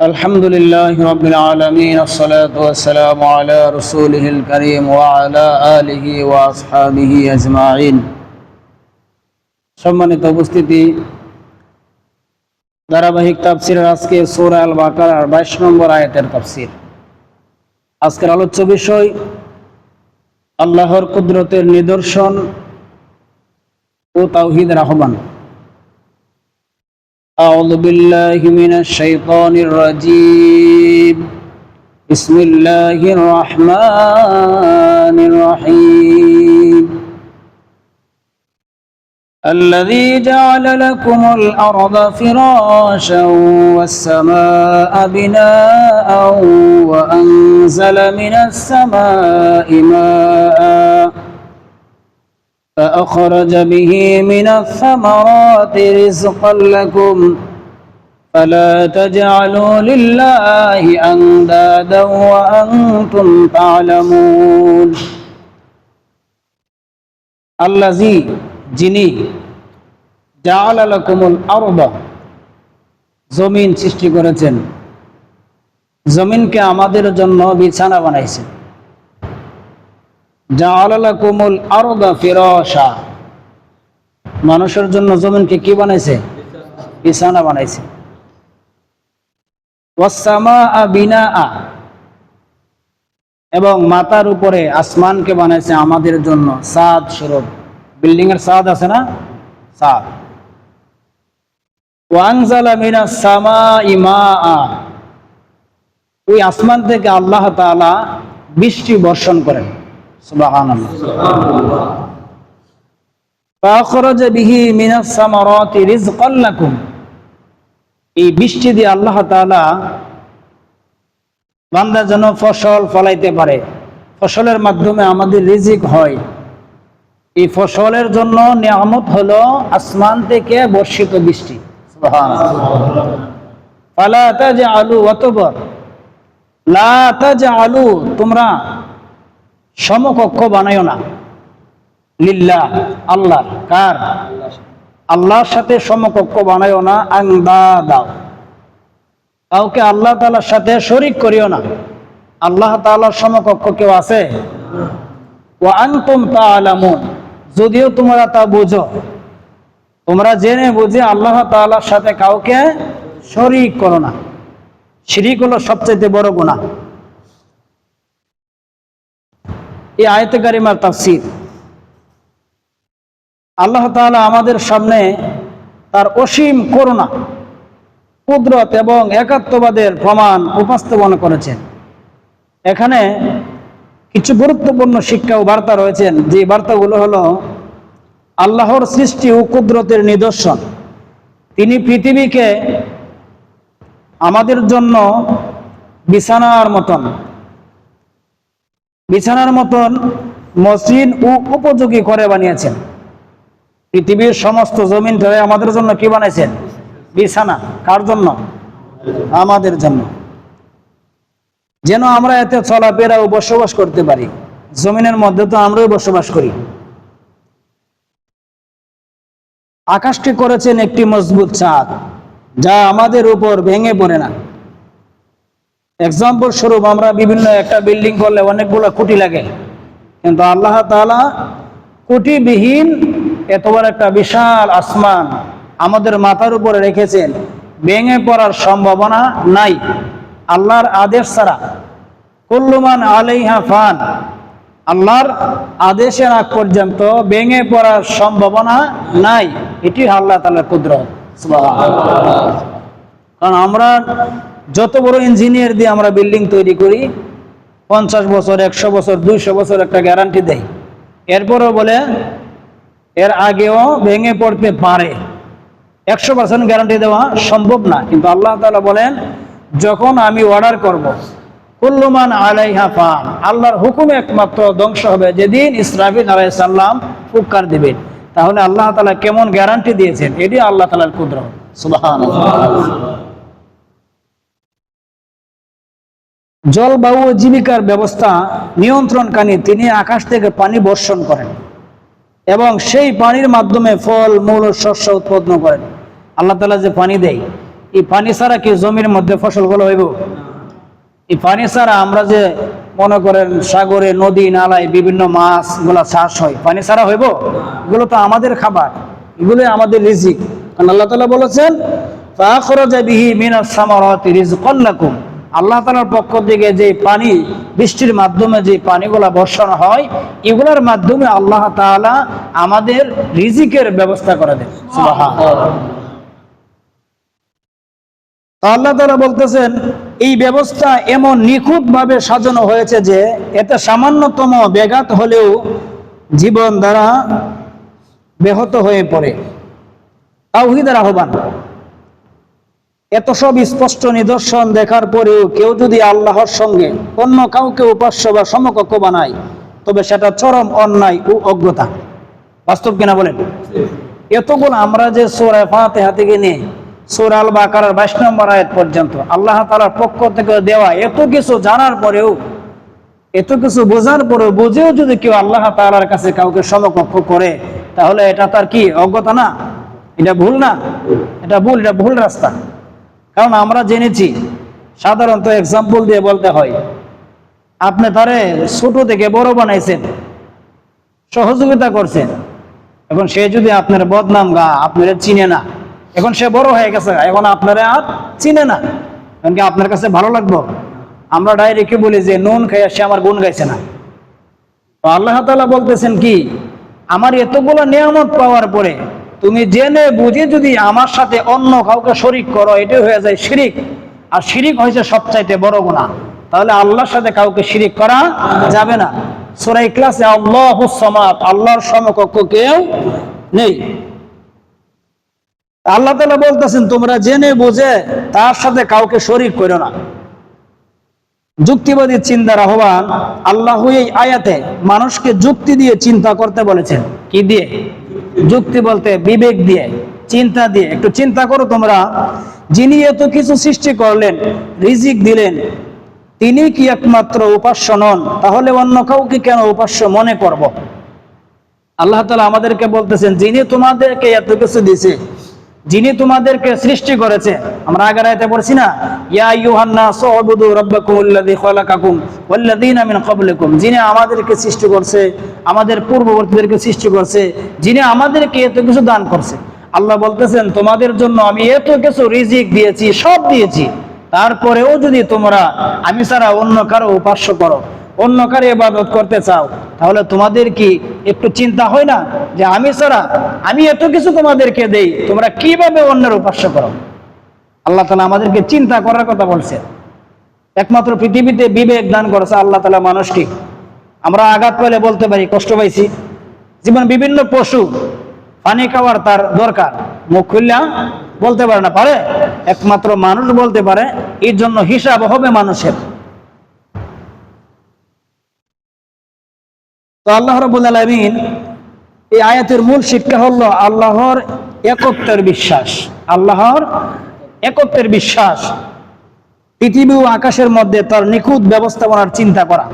الحمد لله رب العالمين الصلاة والسلام على رسوله الكريم وعلى آله وأصحابه أجمعين সম্মানিত উপস্থিতি ধারাবাহিক তাফসিরের আজকে সূরা আল বাকারার বাইশ নম্বর আয়াতের তাফসির আজকের আলোচ্য বিষয় আল্লাহর কুদরতের নিদর্শন ও তাওহিদের আহ্বান أعوذ بالله من الشيطان الرجيم. بسم الله الرحمن الرحيم. الذي جعل لكم الأرض فراشا والسماء بناء وأنزل من السماء ماءً فأخرج به من الثمرات رزقا لكم فلا تجعلوا لله أندادا وأنتم تعلمون الذي যিনি জাআলা লাকুমুল আরদ জমিন সৃষ্টি করেছেন জমিনকে আমাদের জন্য বিছানা বানাইছেন মানুষের জন্য জমিনকে কি বানাইছে? বিছানা বানাইছে। এবং মাথার উপরে আসমানকে বানাইছে আমাদের জন্য সাদ স্বরূপ। বিল্ডিং এর সাদ আছে না? সাদ। ওই আসমান থেকে আল্লাহ বৃষ্টি বর্ষণ করেন। فأخرج به من الثمرات رزقا لكم এই বৃষ্টি দিয়ে আল্লাহ তাআলা বান্দা যেন ফসল ফলাইতে পারে ফসলের মাধ্যমে আমাদের রিজিক হয় এই ফসলের জন্য নিয়ামত হলো আসমান থেকে বর্ষিত বৃষ্টি ফালা তাজআলু ওয়াতবর লা তাজআলু তোমরা সমকক্ষ বানায়ও না। লিল্লাহ, আল্লাহ, কার? আল্লাহর সাথে সমকক্ষ বানায়ও না, আংদা দাও। কাউকে আল্লাহ তালার সাথে শরিক করিও না। আল্লাহ তালার সমকক্ষ কেউ আছে? ও আংতুম তা আলামুন যদিও তোমরা তা বুঝো, তোমরা জেনে বুঝে আল্লাহ তালার সাথে কাউকে শরিক করো না। শিরিক হলো সবচেয়ে বড় গুণা এই আয়তে কারিমার তাফসির। আল্লাহ তাআলা আমাদের সামনে তার অসীম করুণা, কুদরত এবং একাত্মবাদের প্রমাণ উপস্থাপন করেছেন। এখানে কিছু গুরুত্বপূর্ণ শিক্ষা ও বার্তা রয়েছেন। যে বার্তাগুলো হলো, আল্লাহর সৃষ্টি ও কুদরতের নিদর্শন। তিনি পৃথিবীকে আমাদের জন্য বিছানার মতন বিছানার মতন মসৃণ ও উপযোগী করে বানিয়েছেন। পৃথিবীর সমস্ত জমিন ধরে আমাদের জন্য কি বানাইছেন বিছানা। কার জন্য? আমাদের জন্য। যেন আমরা এতে চলাফেরা ও বসবাস করতে পারি। জমিনের মধ্যে তো আমরাই বসবাস করি। আকাশকে করেছেন একটি মজবুত ছাদ যা আমাদের উপর ভেঙে পড়ে না। এক্সাম্পল স্বরূপ আমরা বিভিন্ন একটা বিল্ডিং করলে অনেকগুলো কুটি লাগে। কিন্তু আল্লাহ তালা কুটিবিহীন এত বড় একটা বিশাল আসমান আমাদের মাথার উপরে রেখেছেন। ভেঙে পড়ার সম্ভাবনা নাই। আল্লাহর আদেশ ছাড়া। কুল্লুমান আলাইহা ফান। আল্লাহর আদেশের আগ পর্যন্ত ভেঙে পড়ার সম্ভাবনা নাই। এটি আল্লাহ তালার কুদরত। কারণ আমরা যত বড় ইঞ্জিনিয়ার দিয়ে আমরা বিল্ডিং তৈরি করি, পঞ্চাশ বছর, একশো বছর, দুইশো বছর একটা গ্যারান্টি দেয়। এরপরও বলে, এর আগেও ভেঙে পড়তে পারে। একশো পার্সেন্ট গ্যারান্টি দেওয়া সম্ভব না। কিন্তু আল্লাহ তালা বলেন, যখন আমি অর্ডার করব। কুল্লুমান আলাইহা ফান, আল্লাহর হুকুমে একমাত্র ধ্বংস হবে যেদিন আলাই সাল্লাম ফুৎকার দিবেন তাহলে আল্লাহ তালা কেমন গ্যারান্টি দিয়েছেন? এটি আল্লাহ তালার ক্ষুদ্র সুবাহ জলবায়ু ও জীবিকার ব্যবস্থা নিয়ন্ত্রণকারী তিনি আকাশ থেকে পানি বর্ষণ করেন এবং সেই পানির মাধ্যমে ফল, মূল শস্য উৎপন্ন করেন। আল্লাহ তালা যে পানি দেয়, এই পানি ছাড়া কি জমির মধ্যে ফসলগুলো হইব? এই পানি ছাড়া আমরা যে মনে করেন সাগরে, নদী, নালায় বিভিন্ন মাছগুলা চাষ হয়, পানি ছাড়া হইব? এগুলো তো আমাদের খাবার, এগুলো আমাদের রিজিক। কারণ আল্লাহ তালা বলেছেন আল্লাহ তালার পক্ষ থেকে যে পানি, বৃষ্টির মাধ্যমে যে পানিগুলা বর্ষণ হয়, এগুলোর মাধ্যমে আল্লাহ তাআলা আমাদের রিজিকের ব্যবস্থা করে দেন। আল্লাহ তারা বলতেছেন, এই ব্যবস্থা এমন নিখুঁত ভাবে সাজানো হয়েছে যে, এতে সামান্যতম ব্যাঘাত হলেও জীবন দ্বারা ব্যাহত হয়ে পড়ে। তাওহিদের আহ্বান। এত সব স্পষ্ট নিদর্শন দেখার পরেও কেউ যদি আল্লাহর সঙ্গে অন্য কাউকে উপাস্য বা সমকক্ষ বানায়, তবে সেটা চরম অন্যায় ও অজ্ঞতা। বাস্তব কিনা বলেন? এতগুলো আমরা যে সোরায় ফাতেহা থেকে নিয়ে সুর আল বাকার বাইশ নম্বর আয়াত পর্যন্ত আল্লাহ তালার পক্ষ থেকে দেওয়া এত কিছু জানার পরেও, এত কিছু বোঝার পরেও বুঝেও যদি কেউ আল্লাহ তালার কাছে কাউকে সমকক্ষ করে, তাহলে এটা তার কি, অজ্ঞতা না? এটা ভুল না? এটা ভুল এটা ভুল রাস্তা। কারণ আমরা জেনেছি, সাধারণত এক্সাম্পল দিয়ে বলতে হয়, আপনি তারে ছোট থেকে বড় বানাইছেন, সহযোগিতা করছেন, এখন সে যদি আপনার বদনাম গা, আপনারা চিনে না, এখন সে বড় হয়ে গেছে এখন আপনারা আর চিনে না, এখন কি আপনার কাছে ভালো লাগবো? আমরা ডাইরেক্ট বলি যে, নুন খাইয়া সে আমার গুণ গাইছে না। তো আল্লাহ তাআলা বলতেছেন কি, আমার এতগুলো নিয়ামত পাওয়ার পরে তুমি জেনে বুঝে যদি আমার সাথে অন্য কাউকে শরিক করো, এটাই হয়ে যায় শিরিক। আর শিরিক হয়েছে সবচাইতে বড় গুণা তাহলে আল্লাহর সাথে কাউকে শিরিক করা যাবে না। সুরাই ক্লাসে আল্লাহ সমাত আল্লাহর সমকক্ষ কেউ নেই। আল্লাহ তালা বলতেছেন, তোমরা জেনে বুঝে তার সাথে কাউকে শরিক করো না। যুক্তিবাদী চিন্তার আহ্বান, আল্লাহ এই আয়াতে মানুষকে যুক্তি দিয়ে চিন্তা করতে বলেছেন। কি দিয়ে? যুক্তি বলতে, বিবেক দিয়ে, চিন্তা দিয়ে। একটু চিন্তা করো তোমরা। যিনি এত কিছু সৃষ্টি করলেন, রিজিক দিলেন, তিনি কি একমাত্র উপাস্য নন? তাহলে অন্য কাউকে কেন উপাস্য মনে করব? আল্লাহ তালা আমাদেরকে বলতেছেন, যিনি তোমাদেরকে এত কিছু দিছে যিনি তোমাদেরকে সৃষ্টি করেছে। আমরা আগের আয়াতে পড়ছি না? ইয়া ইউহান্না সুবুদু রাব্বাকুম আল্লাযী খালাকাকুম ওয়াল্লাযীনা মিন ক্বাবলিকুম। যিনি আমাদেরকে সৃষ্টি করছে, আমাদের পূর্ববর্তীদেরকে সৃষ্টি করছে, যিনি আমাদেরকে এত কিছু দান করছে। আল্লাহ বলতেছেন, তোমাদের জন্য আমি এত কিছু রিজিক দিয়েছি, সব দিয়েছি। তারপরেও যদি তোমরা, আমি ছাড়া অন্য কারও উপাস্য করো। অন্য কারও ইবাদত করতে চাও, তাহলে তোমাদের কি একটু চিন্তা হয় না যে আমি ছাড়া আমি এত কিছু তোমাদেরকে দেই, তোমরা কীভাবে অন্যের উপাস্য করো? আল্লাহ তালা আমাদেরকে চিন্তা করার কথা বলছে একমাত্র পৃথিবীতে বিবেক দান করেছে আল্লাহ তালা মানুষটি আমরা আঘাত পেলে বলতে পারি, কষ্ট পাইছি। জীবন বিভিন্ন পশু, পানি খাওয়ার তার দরকার। মুখ খুললা বলতে পারে না, পারে? একমাত্র মানুষ বলতে পারে, এর জন্য হিসাব হবে মানুষের। আল্লাহ রবুল আলমিন এই আয়াতের মূল শিক্ষা হলো আল্লাহর একত্বের বিশ্বাস, আল্লাহর একত্বের বিশ্বাস। পৃথিবী ও আকাশের মধ্যে তার নিখুঁত ব্যবস্থাপনার চিন্তা করা।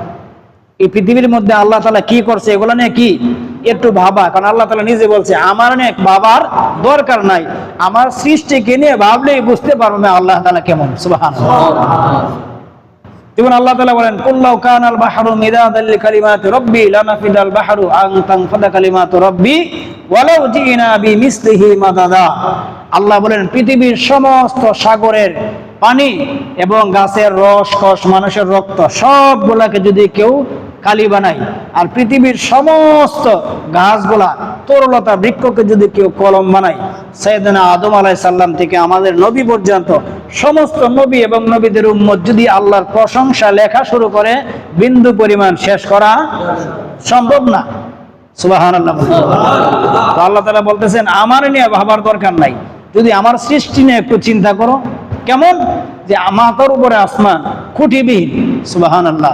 এই পৃথিবীর মধ্যে আল্লাহ তালা কি করছে, এগুলো নিয়ে কি একটু ভাবা। কারণ আল্লাহ তালা নিজে বলছে, আমার নিয়ে বাবার দরকার নাই। আমার সৃষ্টিকে নিয়ে ভাবলেই বুঝতে পারব আল্লাহ তালা কেমন। সুবাহান যেমন আল্লাহ তালা বলেন কুল্লাউ কানাল বাহরু মিদাদাল লিকালিমাতি রব্বি লানাফিদাল বাহরু আন তানফাদা কালিমাতু রব্বি ওয়ালাউ জিনা বিমিসলিহি মাদাদা। আল্লাহ বলেন, পৃথিবীর সমস্ত সাগরের পানি এবং গাছের রস, কষ, মানুষের রক্ত সবগুলাকে যদি কেউ কালি বানাই। আর পৃথিবীর সমস্ত গাছগুলা তরলতা বৃক্ষকে যদি কেউ কলম বানায়, সৈয়দনা আদম আলাই সাল্লাম থেকে আমাদের নবী পর্যন্ত সমস্ত নবী এবং নবীদের উম্মত যদি আল্লাহর প্রশংসা লেখা শুরু করে, বিন্দু পরিমাণ শেষ করা সম্ভব না। সুবাহান আল্লাহ তালা বলতেছেন, আমার নিয়ে ভাবার দরকার নাই। যদি আমার সৃষ্টি নিয়ে একটু চিন্তা করো। কেমন? যে মাথার উপরে আসমান, খুঁটিবিহীন। সুবাহান আল্লাহ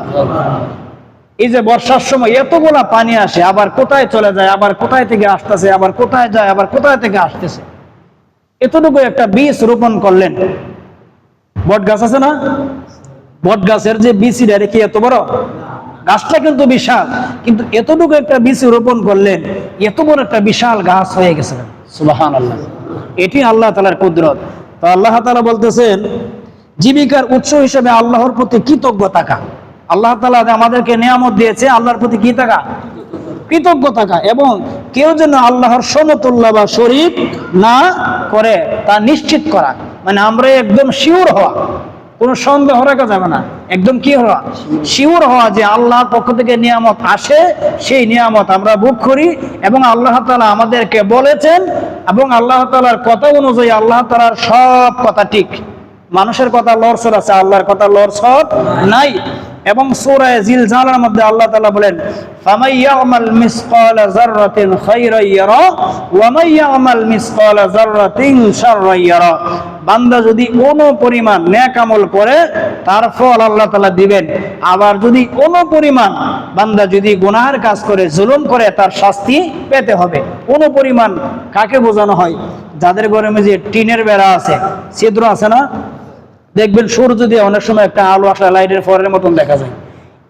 এই যে বর্ষার সময় এতগুলা পানি আসে, আবার কোথায় চলে যায়, আবার কোথায় থেকে আসতেছে, আবার কোথায় যায়, আবার কোথায় থেকে আসতেছে। এতটুকু একটা বীজ রোপণ করলেন। বট গাছ আছে না? বট গাছের যে বীজটা রেখে এত বড়? গাছটা কিন্তু বিশাল। কিন্তু এতটুকু একটা বীজ রোপণ করলেন, এত বড় একটা বিশাল গাছ হয়ে গেছে। সুবাহান আল্লাহ এটি আল্লাহ তালার কুদরত। তো আল্লাহ তালা বলতেছেন, জীবিকার উৎস হিসেবে আল্লাহর প্রতি কৃতজ্ঞ থাকা আল্লাহ তালা আমাদেরকে নিয়ামত দিয়েছে, আল্লাহর প্রতি কি থাকা? কৃতজ্ঞ থাকা। এবং কেউ যেন আল্লাহর সমতুল্য বা শরীর না করে, তা নিশ্চিত করা। মানে আমরা একদম শিওর হওয়া। কোনো সন্দেহ রাখা যাবে না। একদম কি হওয়া? শিওর হওয়া যে আল্লাহর পক্ষ থেকে নিয়ামত আসে, সেই নিয়ামত আমরা বুক করি এবং আল্লাহ তালা আমাদেরকে বলেছেন এবং আল্লাহ তালার কথা অনুযায়ী আল্লাহ তালার সব কথা ঠিক। মানুষের কথা লড়সর আছে, আল্লাহর কথা লড়সর নাই। এবং সূরায়ে জিলজালার মধ্যে আল্লাহ তাআলা বলেন বান্দা যদি কোনো পরিমাণ নেক আমল করে, তার ফল আল্লাহ তাআলা দিবেন। আবার যদি কোনো পরিমাণ বান্দা যদি গুনাহের কাজ করে, জুলুম করে, তার শাস্তি পেতে হবে। কোনো পরিমাণ কাকে বোঝানো হয়? যাদের ঘরে যে টিনের বেড়া আছে, ছিদ্র আছে না? দেখবেন সূর্য দিয়ে অনেক সময় একটা আলো আসা লাইটের ফোরের মতন দেখা যায়।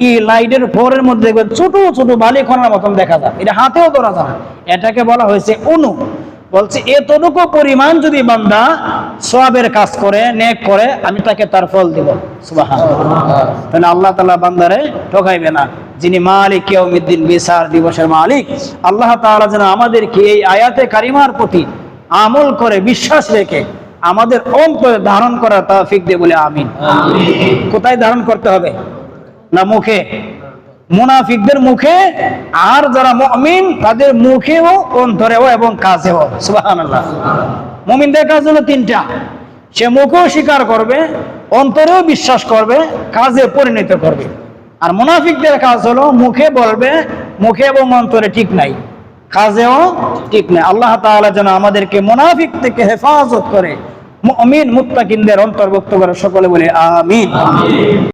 এই লাইটের ফোরের মধ্যে দেখবেন ছোট ছোট বালি কণার মতন দেখা যায়। এটা হাতেও ধরা যায় এটাকে বলা হয়েছে অনু বলছে, এতটুকু পরিমাণ যদি বান্দা সবের কাজ করে, নেক করে, আমি তাকে তার ফল দিব। তাহলে আল্লাহ তালা বান্দারে ঠকাইবে না। যিনি মালিক, ইয়াউমিদ্দিন বিচার দিবসের মালিক, আল্লাহ তাআলা যেন আমাদেরকে এই আয়াতে কারিমার প্রতি আমল করে, বিশ্বাস রেখে আমাদের অন্তরে ধারণ করার তৌফিক দে বলে আমিন। কোথায় ধারণ করতে হবে? না মুখে? মুনাফিকদের মুখে? আর যারা মমিন, তাদের মুখেও, অন্তরেও এবং কাজেও সুবহানাল্লাহ। মমিনদের কাজ হলো তিনটা। সে মুখেও স্বীকার করবে, অন্তরেও বিশ্বাস করবে, কাজে পরিণত করবে। আর মুনাফিকদের কাজ হলো মুখে বলবে, মুখে এবং অন্তরে ঠিক নাই। কাজেও ঠিক নেই। আল্লাহ তাআলা যেন আমাদেরকে মুনাফিক থেকে হেফাজত করে। মুমিন মুত্তাকিনদের অন্তর্ভুক্ত করে। সকলে বলে, আমিন।